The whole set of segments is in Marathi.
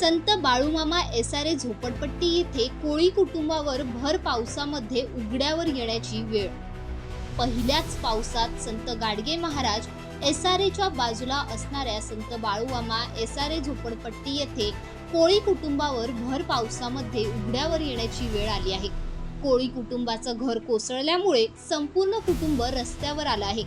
Sant Balumama S R A झोपडपट्टी येथे कोळी कुटुंबावर भर पावसामध्ये उघड्यावर येण्याची वेळ. पहिल्याच पावसात संत गाडगे महाराज एस आर एच्या बाजूला असणाऱ्या संत बाळूमामा एस आर ए झोपडपट्टी येथे कोळी कुटुंबावर भर पावसामध्ये उघड्यावर येण्याची वेळ आली आहे. कोळी कुटुंबाचं घर कोसळल्यामुळे संपूर्ण कुटुंब रस्त्यावर आलं आहे.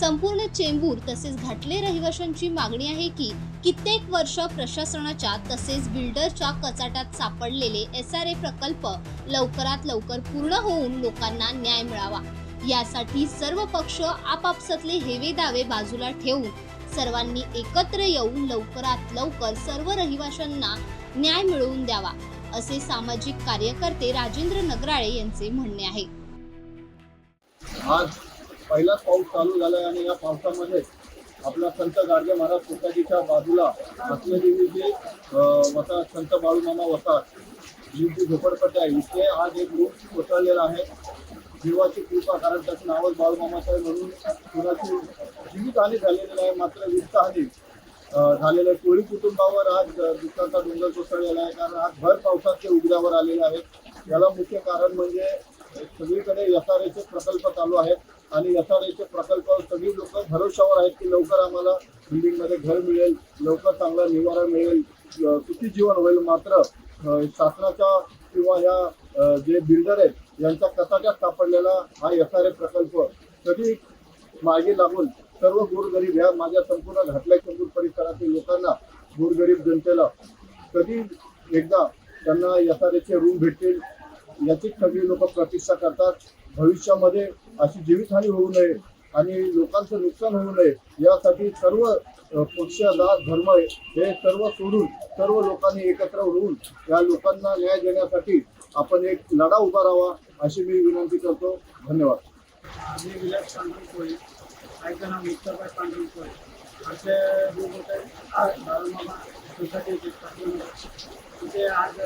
संपूर्ण चेंबूर तसेच घाटले रहिवाशांची मागणी आहे की कित्येक वर्ष प्रशासनाच्या तसेच बिल्डरच्या कचाट्यात सापडलेले एस आर ए प्रकल्प लवकरात लवकर पूर्ण होऊन लोकांना न्याय मिळावा. यासाठी सर्व पक्ष आपापसातले हेवे दावे बाजूला ठेवून सर्वांनी एकत्र येऊन लवकरात लवकर सर्व रहिवाशांना न्याय मिळवून द्यावा असे सामाजिक कार्यकर्ते राजेंद्र नगराळे यांचे म्हणणे आहे. आज पहिलाच पाऊस चालू झालाय आणि या पावसामध्ये आपला संत गाडगे महाराज सोसायटीच्या बाजूला असलेली जी अं, वसाहत संत बाळूमामा वसाहत ही जी झोपडपट्टी आहे. इथे आज एक रूप कोसळलेला आहे. जीवाची कृपा कारण त्याचं नावच बाळूमामाचं आहे म्हणून कुणाची जीवितहानी झालेली नाही मात्र वित्तहानी झालेलं आहे. कोळी कुटुंबावर आज दुःखाचा डोंगर कोसळलेला आहे. कारण आज भर पावसात ते उघड्यावर आलेले आहेत. याला मुख्य कारण म्हणजे सगळीकडे एस आर एचे प्रकल्प चालू आहेत. आणि यथारेचे प्रकल्प सगळी लोक भरोशावर आहेत की लवकर आम्हाला बिल्डिंगमध्ये घर मिळेल लवकर चांगला निवारा मिळेल. सुखी जीवन होईल. मात्र शासनाच्या किंवा ह्या जे बिल्डर आहेत यांच्या कचाट्यात सापडलेला हा यथारे आर ए प्रकल्प. कधी मागे लागून सर्व गोरगरीब ह्या माझ्या संपूर्ण घाटल्या चंदूर परिसरातील लोकांना गोरगरीब जनतेला कधी एकदा त्यांना यथारेचे रूम भेटतील याची सगळी लोक प्रतीक्षा करतात. भविष्यामध्ये अशी जीवितहानी होऊ नये आणि लोकांचं नुकसान होऊ नये यासाठी सर्व पक्ष जात धर्म हे सर्व सोडून सर्व लोकांनी एकत्र होऊन या लोकांना न्याय देण्यासाठी आपण एक लढा उभा राहावा अशी मी विनंती करतो. धन्यवाद. मी विलास पांढरकोळी ऐका नाव मित्रबाई पांढरकोळी आमचे लोक तिथे आज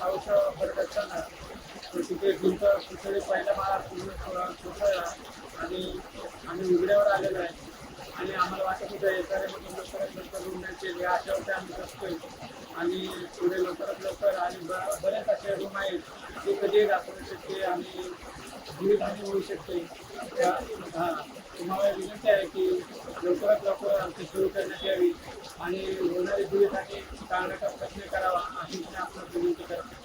पाऊस पडत असताना तिथे भिंत कुठे पहिला माळा पूर्ण कोसळला आणि आम्ही उघड्यावर आलेलो आहे. आणि आम्हाला वाटत होतं एखाद्यामधून लवकरात लवकर रूम द्यायचे. या आशेवरती आम्ही बसतोय. आणि पुढे लवकरात लवकर आणि ब- बरेच असे रूम आहेत ते कधी दाखवू शकते आणि जीवितहानी होऊ शकते. त्या हां तुम्हाला विनंती आहे की लवकरात लवकर आमची सुरू करण्यात यावी. आणि होणारी जीवितहानी टाळण्याचा प्रयत्न करावा. अशी मी आपल्याला विनंती करतो.